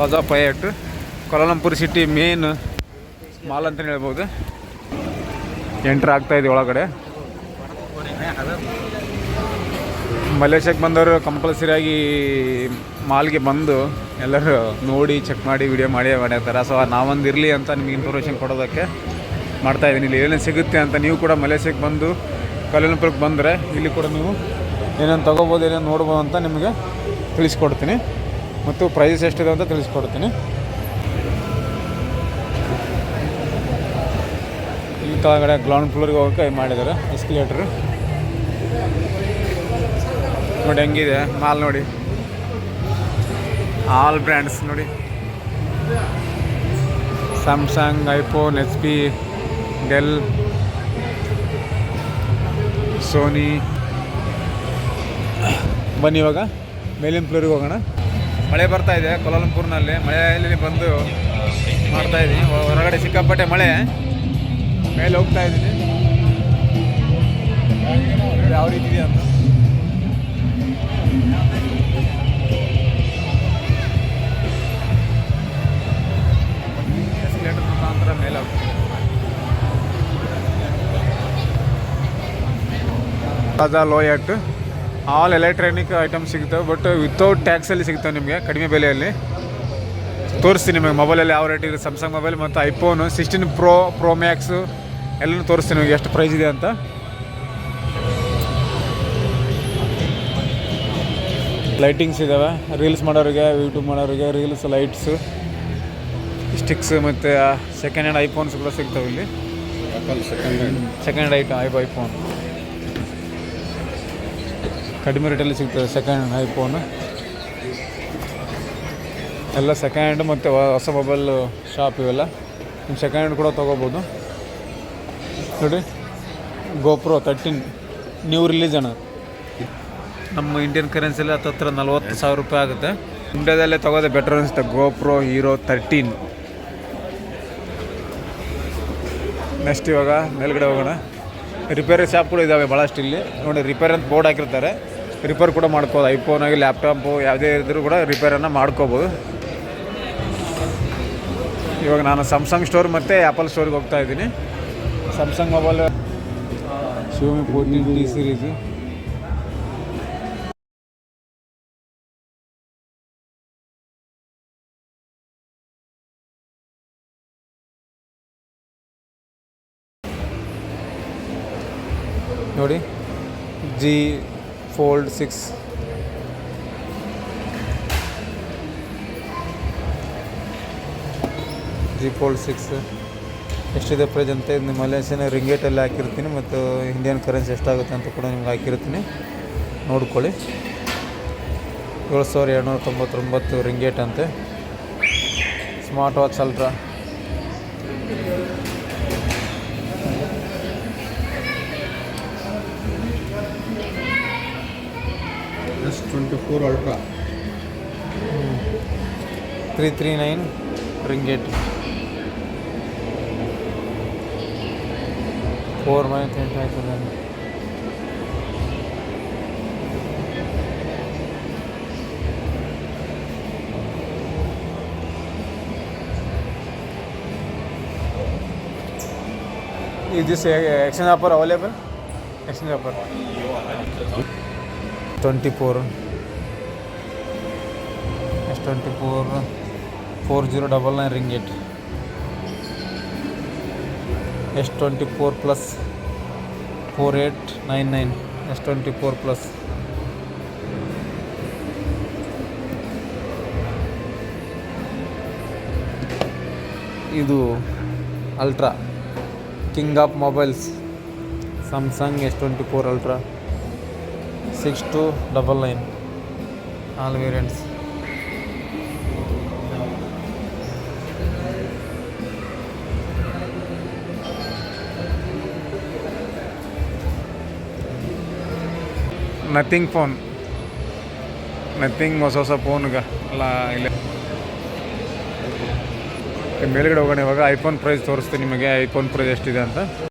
Plaza poet Kuala Lumpur city main mall ಅಂತಲೇ ಹೇಳ್ಬೋದು entry ಇದೆ ಒಳಗಡೆ ಮಲೇಷ್ಯಾಗೆ ಬಂದವರು ಕಂಪಲ್ಸರಿಯಾಗಿ ಮಾಲ್ಗೆ ಬಂದು ಎಲ್ಲರೂ ನೋಡಿ ಚೆಕ್ ಮಾಡಿ ವಿಡಿಯೋ ಮಾಡಿ ಮಾಡ್ತಾರೆ ಸೊ ನಾವೊಂದು ಇರಲಿ ಅಂತ ನಿಮಗೆ ಇನ್ಫಾರ್ಮೇಷನ್ ಕೊಡೋದಕ್ಕೆ ಮಾಡ್ತಾ ಇದ್ದೀನಿ ಇಲ್ಲಿ ಏನೇನು ಸಿಗುತ್ತೆ ಅಂತ ನೀವು ಕೂಡ ಮಲೇಷ್ಯಾಗೆ ಬಂದು ಕಲ್ಯಾಣಪುರಕ್ಕೆ ಬಂದರೆ ಇಲ್ಲಿ ಕೂಡ ನೀವು ಏನೇನು ತೊಗೋಬೋದು ಏನೇನು ನೋಡ್ಬೋದು ಅಂತ ನಿಮಗೆ ತಿಳಿಸ್ಕೊಡ್ತೀನಿ ಮತ್ತು ಪ್ರೈಸ್ ಎಷ್ಟಿದೆ ಅಂತ ತಿಳಿಸ್ಕೊಡ್ತೀನಿ ಈ ಕೆಳಗಡೆ ಗ್ರೌಂಡ್ ಫ್ಲೋರ್ಗೆ ಹೋಗೋಕೆ ಮಾಡಿದ್ದಾರೆ ಎಸ್ಕಿಲೇಟ್ರು ನೋಡಿ ಹೆಂಗಿದೆ ಮಾಲ್ ನೋಡಿ ಆಲ್ ಬ್ರ್ಯಾಂಡ್ಸ್ ನೋಡಿ Samsung iPhone H P Dell Sony ಬನ್ನಿ ಇವಾಗ ಮೇಲಿನ ಫ್ಲೋರಿಗೆ ಹೋಗೋಣ ಮಳೆ ಬರ್ತಾ ಇದೆ ಕೊಲಾಲಂಪುರ್ನಲ್ಲಿ ಮಳೆಯಲ್ಲಿ ಬಂದು ಮಾಡ್ತಾ ಇದ್ದೀನಿ ಹೊರಗಡೆ ಸಿಕ್ಕಾಪಟ್ಟೆ ಮಳೆ ಮೇಲೆ ಹೋಗ್ತಾ ಇದ್ದೀನಿ ಯಾವ ರೀತಿ ಅಂತ ಮೇಲೆ ಹೋಗ್ತೀನಿ ತಾಜಾ ಆಲ್ ಎಲೆಕ್ಟ್ರಾನಿಕ್ ಐಟಮ್ ಸಿಗ್ತವೆ ಬಟ್ ವಿತೌಟ್ ಟ್ಯಾಕ್ಸಲ್ಲಿ ಸಿಗ್ತವೆ ನಿಮಗೆ ಕಡಿಮೆ ಬೆಲೆಯಲ್ಲಿ ತೋರಿಸ್ತೀನಿ ನಿಮಗೆ ಮೊಬೈಲಲ್ಲಿ ಯಾವ ರೇಟ್ ಇದೆ ಸ್ಯಾಮ್ಸಂಗ್ ಮೊಬೈಲ್ ಮತ್ತು iPhone sixteen pro pro max ಎಲ್ಲನೂ ತೋರಿಸ್ತೀನಿ ನಿಮಗೆ ಎಷ್ಟು ಪ್ರೈಸ್ ಇದೆ ಅಂತ ಲೈಟಿಂಗ್ಸ್ ಇದ್ದಾವೆ ರೀಲ್ಸ್ ಮಾಡೋರಿಗೆ ಯೂಟ್ಯೂಬ್ ಮಾಡೋರಿಗೆ ರೀಲ್ಸ್ ಲೈಟ್ಸು ಸ್ಟಿಕ್ಸ್ ಮತ್ತು ಸೆಕೆಂಡ್ ಹ್ಯಾಂಡ್ ಐಫೋನ್ಸ್ ಕೂಡ ಸಿಗ್ತಾವೆ ಇಲ್ಲಿ ಸೆಕೆಂಡ್ ಹ್ಯಾಂಡ್ ಐಟಮ್ ಐಫೋನ್ ಕಡಿಮೆ ರೇಟಲ್ಲಿ ಸಿಗ್ತದೆ ಸೆಕೆಂಡ್ ಹ್ಯಾಂಡ್ ಐಫೋನ್ ಎಲ್ಲ ಸೆಕೆಂಡ್ ಹ್ಯಾಂಡ್ ಮತ್ತು ಹೊಸ ಮೊಬೈಲ್ ಶಾಪ್ ಇವೆಲ್ಲ ನಿಮ್ಮ ಸೆಕೆಂಡ್ ಹ್ಯಾಂಡ್ ಕೂಡ ತೊಗೋಬೋದು ನೋಡಿ ಗೋಪ್ರೋ ತರ್ಟೀನ್ ನ್ಯೂ ರಿಲೀಸ್ ಅಣ್ಣ ನಮ್ಮ ಇಂಡಿಯನ್ ಕರೆನ್ಸಿಯಲ್ಲಿ ಹತ್ತತ್ರ ನಲ್ವತ್ತು ಸಾವಿರ ರೂಪಾಯಿ ಆಗುತ್ತೆ ಇಂಡಿಯಾದಲ್ಲೇ ತೊಗೋದೆ ಬೆಟರ್ ಅನಿಸುತ್ತೆ ಗೋಪ್ರೋ ಹೀರೋ ತರ್ಟೀನ್ ನೆಕ್ಸ್ಟ್ ಇವಾಗ ಮೇಲ್ಗಡೆ ಹೋಗೋಣ ರಿಪೇರಿ ಶಾಪ್ಗಳು ಇದ್ದಾವೆ ಭಾಳಷ್ಟು ಇಲ್ಲಿ ನೋಡಿ ರಿಪೇರ್ ಅಂತ ಬೋರ್ಡ್ ಹಾಕಿರ್ತಾರೆ ರಿಪೇರ್ ಕೂಡ ಐಫೋನ್ ಆಗಿ ಲ್ಯಾಪ್ಟಾಪು ಯಾವುದೇ ಇದ್ದರೂ ಕೂಡ ರಿಪೇರನ್ನು ಮಾಡ್ಕೋಬೋದು ಇವಾಗ ನಾನು ಸ್ಯಾಮ್ಸಂಗ್ ಸ್ಟೋರ್ ಮತ್ತು ಆ್ಯಪಲ್ ಸ್ಟೋರ್ಗೆ ಹೋಗ್ತಾ ಇದ್ದೀನಿ Samsung mobile Xiaomi fourteen T series ನೋಡಿ Z fold six Z fold six ಎಷ್ಟಿದೆ ಪ್ರೈಸ್ ಅಂತ ನಿಮ್ಮ ಮಲೇಷಿಯನ್ ರಿಂಗೇಟಲ್ಲಿ ಹಾಕಿರ್ತೀನಿ ಮತ್ತು ಇಂಡಿಯನ್ ಕರೆನ್ಸಿ ಎಷ್ಟಾಗುತ್ತೆ ಅಂತ ಕೂಡ ನಿಮ್ಗೆ ಹಾಕಿರ್ತೀನಿ ನೋಡ್ಕೊಳ್ಳಿ ಏಳು ಸಾವಿರ ಎರಡುನೂರ ತೊಂಬತ್ತೊಂಬತ್ತು ರಿಂಗೇಟ್ ಅಂತೆ smart watch ultra twenty four ultra three three nine ringgit four मैं three this exchange offer available exchange offer twenty four 24,4099 ringgit. S24 plus 4899. S24 plus. Idu Ultra. King of mobiles. Samsung S24 Ultra. 6299. All variants. Nothing phone nothing ಹೊಸ ಹೊಸ ಫೋನ್ಗೆ ಅಲ್ಲ ಇಲ್ಲೇ ಮೇಲ್ಗಡೆ ಹೋಗೋಣ ಇವಾಗ iPhone price ತೋರಿಸ್ತೀನಿ ನಿಮಗೆ ಐಫೋನ್ ಪ್ರೈಸ್ ಎಷ್ಟಿದೆ ಅಂತ